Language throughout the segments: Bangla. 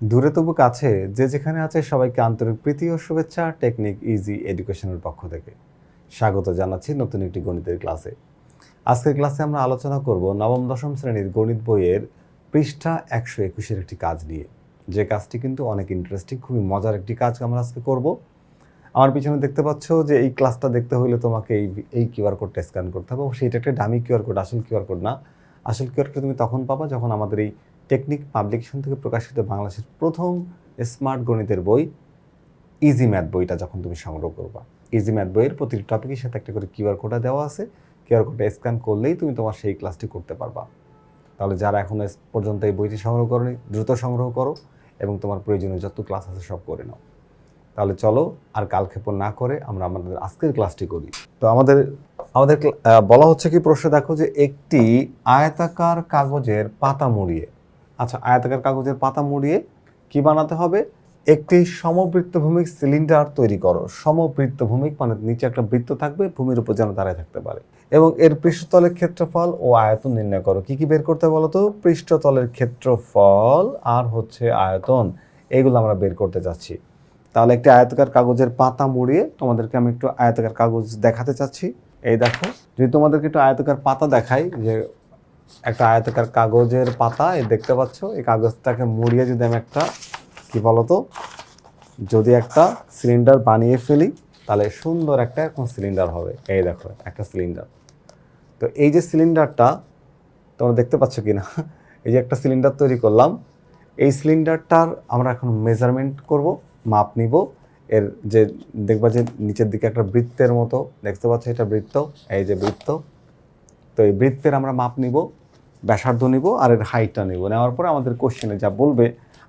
দূরে তবু কাছে, যে যেখানে আছে সবাইকে আন্তরিক প্রীতি ও শুভেচ্ছা, টেকনিক ইজি এডুকেশনের পক্ষ থেকে। স্বাগত জানাচ্ছি নতুন একটি গণিতের ক্লাসে। আজকের ক্লাসে আমরা আলোচনা করব নবম, দশম শ্রেণির গণিত বইয়ের পৃষ্ঠা একশো একুশের একটি কাজ নিয়ে। যে কাজটি কিন্তু অনেক ইন্টারেস্টিং খুবই মজার একটি কাজ আমরা আজকে করব। আমার পিছনে দেখতে পাচ্ছ যে এই ক্লাসটা দেখতে হলে তোমাকে এই এই কিউআর কোডটা স্ক্যান করতে হবে। সেটা একটা ডামি কিউআর কোড, আসল কিউআর কোড না। আসল কিউআর কোড তুমি তখন পাবা যখন আমাদের এই টেকনিক পাবলিকেশন থেকে প্রকাশিত বাংলাদেশের প্রথম স্মার্ট গণিতের বই ইজি ম্যাথ বইটা যখন তুমি সংগ্রহ করবা। ইজি ম্যাথ বইয়ের প্রতিটি টপিকের সাথে একটা করে কিউআর কোডটা দেওয়া আছে। কিউআর কোডটা স্ক্যান করলেই তুমি তোমার সেই ক্লাসটি করতে পারবা। তাহলে যারা এখনও পর্যন্ত এই বইটি সংগ্রহ করনি, দ্রুত সংগ্রহ করো এবং তোমার প্রয়োজনীয় যত ক্লাস আছে সব করে নাও। তাহলে চলো আর কালক্ষেপণ না করে আমরা আমাদের আজকের ক্লাসটি করি। তো আমাদের আমাদের বলা হচ্ছে কি প্রশ্ন, দেখো যে একটি আয়তাকার কাগজের পাতা মুড়িয়ে আচ্ছা আয়তাকার কাগজের পাতা মুড়িয়ে কি বানাতে হবে? একটি সমবৃত্তভূমিক সিলিন্ডার তৈরি করো। সমবৃত্তভূমিক মানে নিচে একটা বৃত্ত থাকবে, ভূমির উপর যেন দাঁড়ায় থাকতে পারে। এবং এর পৃষ্ঠতলের ক্ষেত্রফল ও আয়তন নির্ণয় করো। কি কি বের করতে বলো তো পৃষ্ঠতলের ক্ষেত্রফল আর হচ্ছে আয়তন। এগুলো আমরা বের করতে যাচ্ছি। তাহলে একটি আয়তাকার কাগজের পাতা মুড়িয়ে তোমাদেরকে আমি একটু আয়তাকার কাগজ দেখাতে চাচ্ছি। এই দেখো, যদি তোমাদেরকে একটু আয়তাকার পাতা দেখাই যে একটা আয়তাকার কাগজের পাতা, এই দেখতে পাচ্ছ, এই কাগজটাকে মুড়িয়ে যদি আমি একটা, কি বলতো, যদি একটা সিলিন্ডার বানিয়ে ফেলি, তাহলে সুন্দর একটা এখন সিলিন্ডার হবে। এই দেখো, একটা সিলিন্ডার তো এই যে সিলিন্ডারটা তোমরা দেখতে পাচ্ছ কি না এই যে একটা সিলিন্ডার তৈরি করলাম, এই সিলিন্ডারটার আমরা এখন মেজারমেন্ট করব, মাপ নিব। এর যে, দেখবা যে নিচের দিকে একটা বৃত্তের মতো, দেখতে পাচ্ছ এটা বৃত্ত, এই যে বৃত্ত। তো এই বৃত্তের আমরা মাপ নিব। ব্যাসার্ধ নিব আর এর হাইটটা নিব। নেওয়ার পরে আমাদের কোশ্চেনে যা বলবে,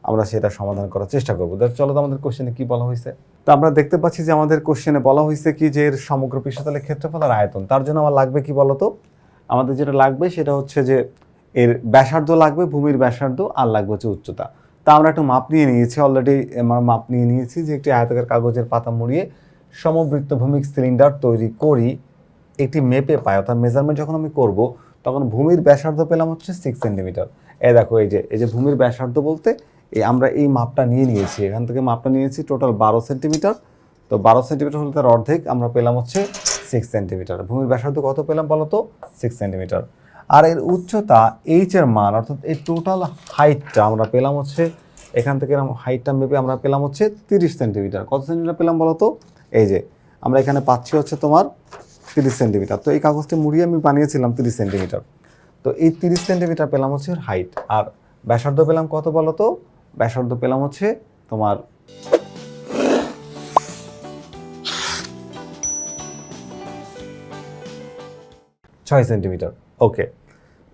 আমরা সেটা সমাধান করার চেষ্টা করব। চলো তো আমাদের কোশ্চেনে কি বলা হয়েছে? তো আমরা দেখতে পাচ্ছি যে আমাদের কোশ্চেনে বলা হয়েছে কি যে এর সমগ্র পৃষ্ঠতলের ক্ষেত্রফল আর আয়তন। তার জন্য আমার লাগবে কি বলতো? আমাদের যেটা লাগবে সেটা হচ্ছে যে এর ব্যাসার্ধ লাগবে, ভূমির ব্যাসার্ধ, আর লাগবে হচ্ছে উচ্চতা। তা আমরা একটু মাপ নিয়ে নিয়েছি অলরেডি আমরা মাপ নিয়ে নিয়েছি যে একটি আয়তাকার কাগজের পাতা মুড়িয়ে সমবৃত্ত ভূমিক সিলিন্ডার তৈরি করি, একটি মেপে পাই। অর্থাৎ মেজারমেন্ট যখন আমি করব তখন ভূমির ব্যাসার্ধ পেলাম হচ্ছে সিক্স সেন্টিমিটার এ দেখো, এই যে এই যে ভূমির ব্যাসার্ধ বলতে, এই আমরা এই মাপটা নিয়ে নিয়েছি। এখান থেকে মাপটা নিয়েছি টোটাল বারো সেন্টিমিটার তো বারো সেন্টিমিটার হলে তার অর্ধেক আমরা পেলাম হচ্ছে সিক্স সেন্টিমিটার ভূমির ব্যাসার্ধ কত পেলাম বলো তো? সিক্স সেন্টিমিটার আর এর উচ্চতা এইচ এর মান, অর্থাৎ এই টোটাল হাইটটা আমরা পেলাম হচ্ছে, এখান থেকে হাইটটা মেপে আমরা পেলাম হচ্ছে তিরিশ সেন্টিমিটার কত সেন্টিমিটার পেলাম বলো তো? এই যে, আমরা এখানে পাচ্ছি হচ্ছে তোমার তিরিশ সেন্টিমিটার। তো এই কাগজটি মুড়িয়ে আমি বানিয়েছিলাম তিরিশ সেন্টিমিটার। তো এই তিরিশ সেন্টিমিটার পেলাম হচ্ছে হাইট। আর ব্যাসার্ধ পেলাম কত বলো তো? ব্যাসার্ধ পেলাম হচ্ছে তোমার ছয় সেন্টিমিটার। ওকে।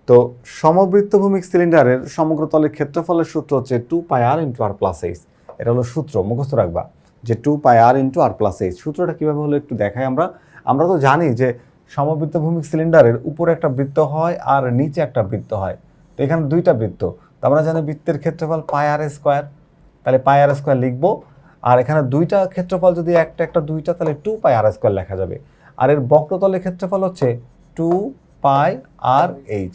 তো সমবৃত্তভূমিক সিলিন্ডারের সমগ্র তলের ক্ষেত্রফলের সূত্র হচ্ছে two pi r into r plus h. এটা হলো সূত্র, মুখস্থ রাখবা যে two pi r into r plus h. সূত্রটা কীভাবে হলো একটু দেখাই আমরা। আমরা তো জানি যে সমবৃত্তভূমিক সিলিন্ডারের উপরে একটা বৃত্ত হয় আর নিচে একটা বৃত্ত হয়। তো এখানে দুইটা বৃত্ত। তো আমরা জানি বৃত্তের ক্ষেত্রফল পাই আর স্কোয়ার তাহলে পাই আর স্কোয়ার লিখব। আর এখানে দুইটা ক্ষেত্রফল যদি একটা একটা দুইটা, তাহলে টু পাই আর স্কোয়ার লেখা যাবে। আর এর বক্রতলের ক্ষেত্রফল হচ্ছে টু পাই আর এইচ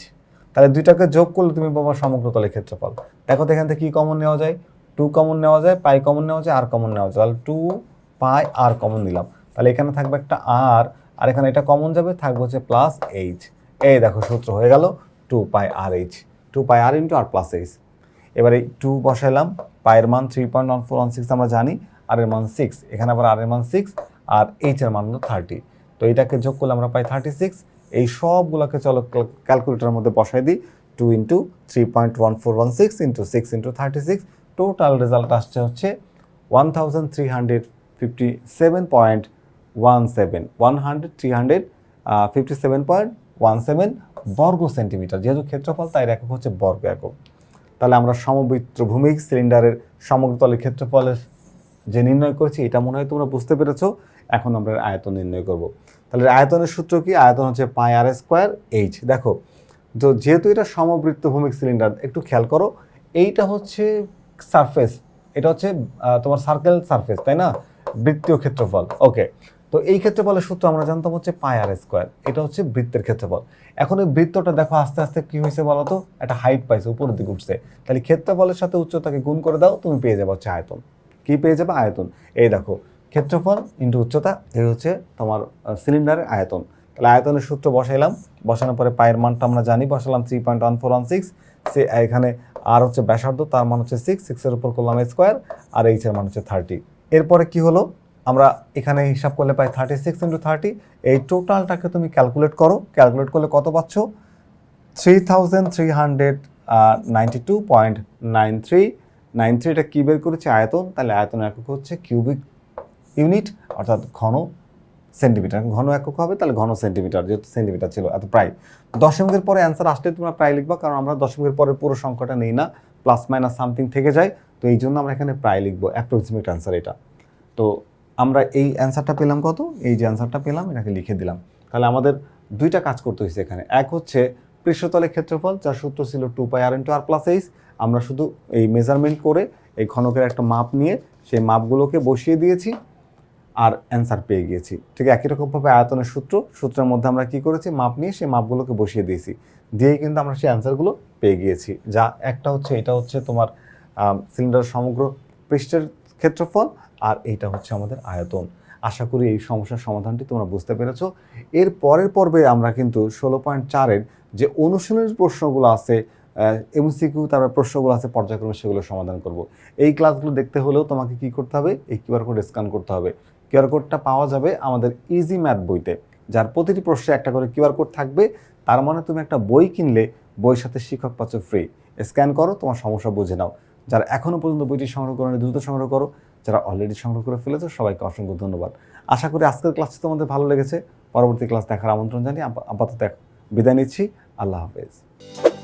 তাহলে দুইটাকে যোগ করলে তুমি পাবা সমগ্র তলের ক্ষেত্রফল। দেখো তো এখান থেকে কী কমন নেওয়া যায়? টু কমন নেওয়া যায়, পাই কমন নেওয়া যায় আর কমন নেওয়া যায়। তাহলে টু পাই আর কমন দিলাম তাহলে এখানে থাকবে একটা আর আর এখানে এটা কমন যাবে, থাকবে হচ্ছে প্লাস এইচ এই দেখো সূত্র হয়ে গেল two pi r h two pi r into r plus h এবার এই টু বসাইলাম পায়ের মান three point one four one six আমরা জানি আর এর মান সিক্স এখানে আবার আর এর মান সিক্স আর এইচ এর মান থার্টি তো এটাকে যোগ করলে আমরা পাই থার্টি সিক্স এই সবগুলোকে চলো ক্যালকুলেটারের মধ্যে বসাই দিই two into three point one four one six into six into thirty six total result আসছে হচ্ছে one thousand three hundred fifty seven point one seven one hundred three hundred fifty seven point one seven বর্গ সেন্টিমিটার। যেহেতু ক্ষেত্রফল তাই একক হচ্ছে বর্গ একক। তাহলে আমরা সমবৃত্ত ভূমিক সিলিন্ডারের সমগ্র তলের ক্ষেত্রফলের যে নির্ণয় করেছি, এটা মনে হয় তোমরা বুঝতে পেরেছ। এখন আমরা আয়তন নির্ণয় করব। তাহলে আয়তনের সূত্র কি? আয়তন হচ্ছে পাই আর স্কোয়ার এইচ। দেখো, তো যেহেতু এটা সমবৃত্ত ভূমিক সিলিন্ডার, একটু খেয়াল করো, এইটা হচ্ছে সারফেস। এটা হচ্ছে তোমার সার্কেল সারফেস তাই না? বৃত্তীয় ক্ষেত্রফল। ওকে তো এই ক্ষেত্রে ক্ষেত্রফলের সূত্র আমরা জানতাম হচ্ছে পাই আর স্কোয়ার। এটা হচ্ছে বৃত্তের ক্ষেত্রফল। এখন এই বৃত্তটা দেখো আস্তে আস্তে কি হয়েছে বলো তো একটা হাইট পাইছে, উপরের দিকে উঠছে। তাহলে ক্ষেত্রফলের সাথে উচ্চতাকে গুণ করে দাও, তুমি পেয়ে যাবে হচ্ছে আয়তন। কি পেয়ে যাবে? আয়তন। এই দেখো, ক্ষেত্রফল ইন্টু উচ্চতা, এই হচ্ছে তোমার সিলিন্ডারের আয়তন। তাহলে আয়তনের সূত্র বসাইলাম। বসানোর পরে পায়ের মানটা আমরা জানি, বসালাম three point one four one six সে এখানে আর হচ্ছে ব্যাসার্ধ, তার মান হচ্ছে সিক্স সিক্সের উপর করলাম স্কোয়ার আর এইচের মান হচ্ছে থার্টি এরপরে কি হলো? আমরা এখানে হিসাব করলে পাই থার্টি সিক্স ইন্টু থার্টি এই টোটালটাকে তুমি ক্যালকুলেট করো। ক্যালকুলেট করলে কত পাচ্ছ? Three thousand three hundred ninety two point nine three nine three এটা কী বের করেছে? আয়তন। তাহলে আয়তন একক হচ্ছে কিউবিক ইউনিট অর্থাৎ ঘন সেন্টিমিটার ঘন একক হবে, তাহলে ঘন সেন্টিমিটার যেহেতু সেন্টিমিটার ছিল, এত প্রায়। দশমিকের পরে অ্যান্সার আসলে তোমরা প্রায় লিখবা, কারণ আমরা দশমিকের পরে পুরো সংখ্যাটা নেই না। প্লাস মাইনাস সামথিং থেকে যায়। তো এই জন্য আমরা এখানে প্রায় লিখব। অ্যাপ্রক্সিমেট অ্যান্সার এটা। তো আমরা এই অ্যান্সারটা পেলাম কত? এই যে অ্যান্সারটা পেলাম, এটাকে লিখে দিলাম। তাহলে আমাদের দুইটা কাজ করতে হয়েছে এখানে। এক হচ্ছে পৃষ্ঠতলের ক্ষেত্রফল, যার সূত্র ছিল two pi r into r plus h আমরা শুধু এই মেজারমেন্ট করে এই ঘনকের একটা মাপ নিয়ে সেই মাপগুলোকে বসিয়ে দিয়েছি আর অ্যান্সার পেয়ে গিয়েছি। ঠিক একই রকমভাবে আয়তনের সূত্র, সূত্রের মধ্যে আমরা কি করেছি? মাপ নিয়ে সেই মাপগুলোকে বসিয়ে দিয়েছি। দিয়েই কিন্তু আমরা সেই অ্যান্সারগুলো পেয়ে গিয়েছি। যা একটা হচ্ছে, এটা হচ্ছে তোমার সিলিন্ডার সমগ্র পৃষ্ঠের ক্ষেত্রফল আর এইটা হচ্ছে আমাদের আয়তন। আশা করি এই সমস্যার সমাধানটি তোমরা বুঝতে পেরেছ। এর পরের পর্বে আমরা কিন্তু ষোলো পয়েন্ট চারের যে অনুশীলনের প্রশ্নগুলো আছে এমসিকিউ তারপর প্রশ্নগুলো আছে, পর্যায়ক্রমে সেগুলো সমাধান করব। এই ক্লাসগুলো দেখতে হলেও তোমাকে কি করতে হবে? এই কিউআর কোড স্ক্যান করতে হবে। কিউআর কোডটা পাওয়া যাবে আমাদের ইজি ম্যাথ বইতে, যার প্রতিটি প্রশ্নে একটা করে কিউআর কোড থাকবে। তার মানে তুমি একটা বই কিনলে বইয়ের সাথে শিক্ষক পাচ্ছ ফ্রি স্ক্যান করো, তোমার সমস্যা বুঝে নাও। যারা এখনও পর্যন্ত বইটি সংগ্রহ করো দ্রুত সংগ্রহ করো। যারা অলরেডি সংগ্রহ করে ফেলেছে, সবাইকে অসংখ্য ধন্যবাদ। আশা করি আজকের ক্লাসটি তোমাদের ভালো লেগেছে। পরবর্তী ক্লাস দেখার আমন্ত্রণ জানিয়ে আপ- আপাতত বিদায় নিচ্ছি। আল্লাহ হাফেজ।